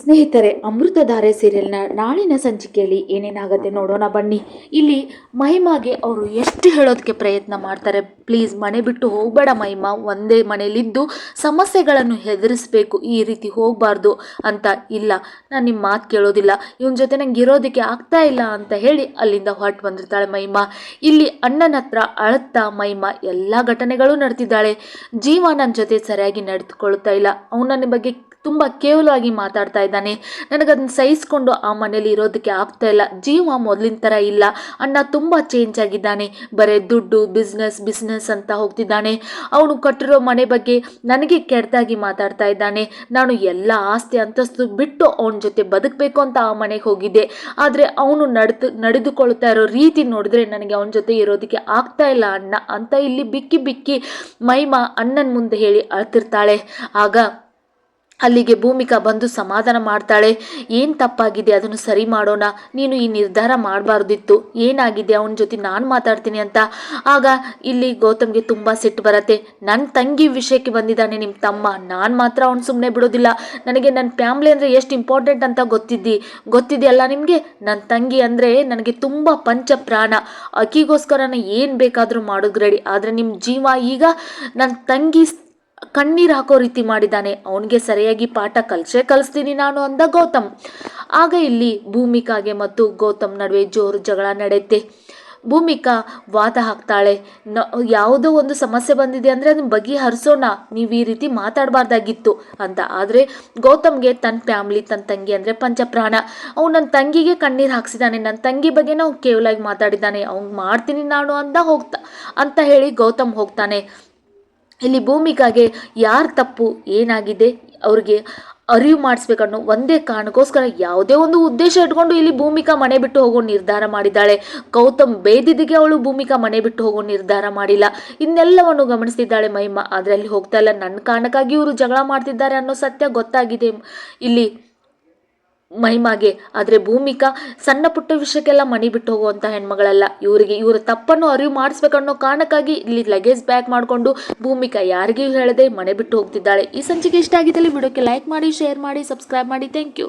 ಸ್ನೇಹಿತರೆ, ಅಮೃತಧಾರೆ ಸೀರಿಯಲ್ನ ನಾಳಿನ ಸಂಚಿಕೆಯಲ್ಲಿ ಏನೇನಾಗುತ್ತೆ ನೋಡೋಣ ಬನ್ನಿ. ಇಲ್ಲಿ ಮಹಿಮಾಗೆ ಅವರು ಎಷ್ಟು ಹೇಳೋದಕ್ಕೆ ಪ್ರಯತ್ನ ಮಾಡ್ತಾರೆ. ಪ್ಲೀಸ್ ಮನೆ ಬಿಟ್ಟು ಹೋಗಬೇಡ ಮಹಿಮಾ, ಒಂದೇ ಮನೆಯಲ್ಲಿದ್ದು ಸಮಸ್ಯೆಗಳನ್ನು ಹೆದರಿಸಬೇಕು ಈ ರೀತಿ ಹೋಗಬಾರ್ದು ಅಂತ ಇಲ್ಲ. ನಾನು ನಿಮ್ಮ ಮಾತು ಕೇಳೋದಿಲ್ಲ. ಇವನ ಜೊತೆ ನಂಗೆ ಇರೋದಕ್ಕೆ ಆಗ್ತಾ ಇಲ್ಲ ಅಂತ ಹೇಳಿ ಅಲ್ಲಿಂದ ಹೊರಟು ಬಂದಿರ್ತಾಳೆ ಮಹಿಮಾ. ಇಲ್ಲಿ ಅಣ್ಣನ ಹತ್ರ ಅಳುತ್ತಾ ಮಹಿಮಾ ಎಲ್ಲ ಘಟನೆಗಳು ನಡೆದಿದ್ದಾಳೆ ಜೀವ ನನ್ನ ಜೊತೆ ಸರಿಯಾಗಿ ನಡೆದುಕೊಳ್ತಾ ಇಲ್ಲ. ಅವನ ಬಗ್ಗೆ ತುಂಬ ಕೇವಲವಾಗಿ ಮಾತಾಡ್ತಾ ಇದ್ದಾನೆ. ನನಗದನ್ನು ಸಹಿಸ್ಕೊಂಡು ಆ ಮನೇಲಿ ಇರೋದಕ್ಕೆ ಆಗ್ತಾ ಇಲ್ಲ. ಜೀವ ಮೊದಲಿನ ಥರ ಇಲ್ಲ. ಅಣ್ಣ ತುಂಬ ಚೇಂಜ್ ಆಗಿದ್ದಾನೆ. ಬರೀ ದುಡ್ಡು ಬಿಸ್ನೆಸ್ ಬಿಸ್ನೆಸ್ ಅಂತ ಹೋಗ್ತಿದ್ದಾನೆ. ಅವನು ಕಟ್ಟಿರೋ ಮನೆ ಬಗ್ಗೆ ನನಗೆ ಕೆಟ್ಟದಾಗಿ ಮಾತಾಡ್ತಾ ಇದ್ದಾನೆ. ನಾನು ಎಲ್ಲ ಆಸ್ತಿ ಅಂತಸ್ತು ಬಿಟ್ಟು ಅವನ ಜೊತೆ ಬದುಕಬೇಕು ಅಂತ ಆ ಮನೆಗೆ ಹೋಗಿದ್ದೆ. ಆದರೆ ಅವನು ನಡೆದು, ನಡೆದುಕೊಳ್ತಾ ಇರೋ ರೀತಿ ನೋಡಿದ್ರೆ ನನಗೆ ಅವನ ಜೊತೆ ಇರೋದಕ್ಕೆ ಆಗ್ತಾ ಇಲ್ಲ ಅಣ್ಣ ಅಂತ ಇಲ್ಲಿ ಬಿಕ್ಕಿ ಬಿಕ್ಕಿ ಮೈಮಾ ಅಣ್ಣನ ಮುಂದೆ ಹೇಳಿ ಅಳ್ತಿರ್ತಾಳೆ. ಆಗ ಅಲ್ಲಿಗೆ ಭೂಮಿಕಾ ಬಂದು ಸಮಾಧಾನ ಮಾಡ್ತಾಳೆ. ಏನು ತಪ್ಪಾಗಿದೆ? ಅದನ್ನು ಸರಿ ಮಾಡೋಣ. ನೀನು ಈ ನಿರ್ಧಾರ ಮಾಡಬಾರ್ದಿತ್ತು. ಏನಾಗಿದೆ? ಅವನ ಜೊತೆ ನಾನು ಮಾತಾಡ್ತೀನಿ ಅಂತ. ಆಗ ಇಲ್ಲಿ ಗೌತಮ್ಗೆ ತುಂಬ ಸಿಟ್ಟು ಬರುತ್ತೆ. ನನ್ನ ತಂಗಿ ವಿಷಯಕ್ಕೆ ಬಂದಿದ್ದಾನೆ ನಿಮ್ಮ ತಮ್ಮ. ನಾನು ಮಾತ್ರ ಅವ್ನು ಸುಮ್ಮನೆ ಬಿಡೋದಿಲ್ಲ. ನನಗೆ ನನ್ನ ಫ್ಯಾಮ್ಲಿ ಅಂದರೆ ಎಷ್ಟು ಇಂಪಾರ್ಟೆಂಟ್ ಅಂತ ಗೊತ್ತಿದ್ದಿ. ಗೊತ್ತಿದೆಯಲ್ಲ ನಿಮಗೆ? ನನ್ನ ತಂಗಿ ಅಂದರೆ ನನಗೆ ತುಂಬ ಪಂಚ ಪ್ರಾಣ ಅಕ್ಕಿಗೋಸ್ಕರ ಏನು ಬೇಕಾದರೂ ಮಾಡೋದು ರೆಡಿ ಆದರೆ ನಿಮ್ಮ ಜೀವ ಈಗ ನನ್ನ ತಂಗಿ ಕಣ್ಣೀರು ಹಾಕೋ ರೀತಿ ಮಾಡಿದ್ದಾನೆ ಅವನಿಗೆ ಸರಿಯಾಗಿ ಪಾಠ ಕಲಿಸೇ ಕಲಿಸ್ತೀನಿ ನಾನು ಅಂದ ಗೌತಮ್. ಆಗ ಇಲ್ಲಿ ಭೂಮಿಕಾಗೆ ಮತ್ತು ಗೌತಮ್ ನಡುವೆ ಜೋರು ಜಗಳ ನಡೆಯುತ್ತೆ ಭೂಮಿಕಾ ವಾದ ಹಾಕ್ತಾಳೆ. ನ, ಯಾವುದೋ ಒಂದು ಸಮಸ್ಯೆ ಬಂದಿದೆ ಅಂದರೆ ಅದನ್ನ ಬಗೆಹರಿಸೋಣ. ನೀವು ಈ ರೀತಿ ಮಾತಾಡಬಾರ್ದಾಗಿತ್ತು ಅಂತ. ಆದರೆ ಗೌತಮ್ಗೆ ತನ್ನ ಫ್ಯಾಮ್ಲಿ ತನ್ನ ತಂಗಿ ಅಂದರೆ ಪಂಚಪ್ರಾಣ. ಅವ್ನು ನನ್ನ ತಂಗಿಗೆ ಕಣ್ಣೀರು ಹಾಕ್ಸಿದ್ದಾನೆ ನನ್ನ ತಂಗಿ ಬಗ್ಗೆ ನಾವು ಕೇವಲಾಗಿ ಮಾತಾಡಿದ್ದಾನೆ ಅವ್ನು ಮಾಡ್ತೀನಿ ನಾನು ಅಂತ ಹೋಗ್ತಾ, ಅಂತ ಹೇಳಿ ಗೌತಮ್ ಹೋಗ್ತಾನೆ. ಇಲ್ಲಿ ಭೂಮಿಕಾಗೆ ಯಾರ ತಪ್ಪು, ಏನಾಗಿದೆ, ಅವ್ರಿಗೆ ಅರಿವು ಮಾಡಿಸ್ಬೇಕನ್ನೋ ಒಂದೇ ಕಾರಣಕ್ಕೋಸ್ಕರ ಯಾವುದೇ ಒಂದು ಉದ್ದೇಶ ಇಟ್ಕೊಂಡು ಇಲ್ಲಿ ಭೂಮಿಕಾ ಮನೆ ಬಿಟ್ಟು ಹೋಗೋ ನಿರ್ಧಾರ ಮಾಡಿದ್ದಾಳೆ. ಗೌತಮ್ ಬೇದಿದಿಗೆ ಅವಳು ಭೂಮಿಕಾ ಮನೆ ಬಿಟ್ಟು ಹೋಗೋ ನಿರ್ಧಾರ ಮಾಡಿಲ್ಲ. ಇನ್ನೆಲ್ಲವನ್ನು ಗಮನಿಸ್ತಿದ್ದಾಳೆ ಮಹಿಮಾ. ಆದರೆ ಅಲ್ಲಿ ಹೋಗ್ತಾ ಇಲ್ಲ. ನನ್ನ ಕಾರಣಕ್ಕಾಗಿ ಇವರು ಜಗಳ ಮಾಡ್ತಿದ್ದಾರೆ ಅನ್ನೋ ಸತ್ಯ ಗೊತ್ತಾಗಿದೆ. ಇಲ್ಲಿ ಮಹಿಮಾಗೆ, ಆದರೆ ಭೂಮಿಕಾ ಸಣ್ಣ ಪುಟ್ಟ ವಿಷಯಕ್ಕೆಲ್ಲ ಮಣಿ ಬಿಟ್ಟು ಹೋಗುವಂಥ ಹೆಣ್ಮಗಳೆಲ್ಲ. ಇವರಿಗೆ ಇವರ ತಪ್ಪನ್ನು ಅರಿವು ಮಾಡಿಸ್ಬೇಕನ್ನೋ ಕಾರಣಕ್ಕಾಗಿ ಇಲ್ಲಿ ಲಗೇಜ್ ಪ್ಯಾಕ್ ಮಾಡಿಕೊಂಡು ಭೂಮಿಕಾ ಯಾರಿಗೂ ಹೇಳದೆ ಮನೆ ಬಿಟ್ಟು ಹೋಗ್ತಿದ್ದಾಳೆ. ಈ ಸಂಚಿಕೆ ಇಷ್ಟ ಆಗಿದ್ದಲ್ಲಿ ವಿಡಿಯೋಕ್ಕೆ ಲೈಕ್ ಮಾಡಿ ಶೇರ್ ಮಾಡಿ ಸಬ್ಸ್ಕ್ರೈಬ್ ಮಾಡಿ. Thank you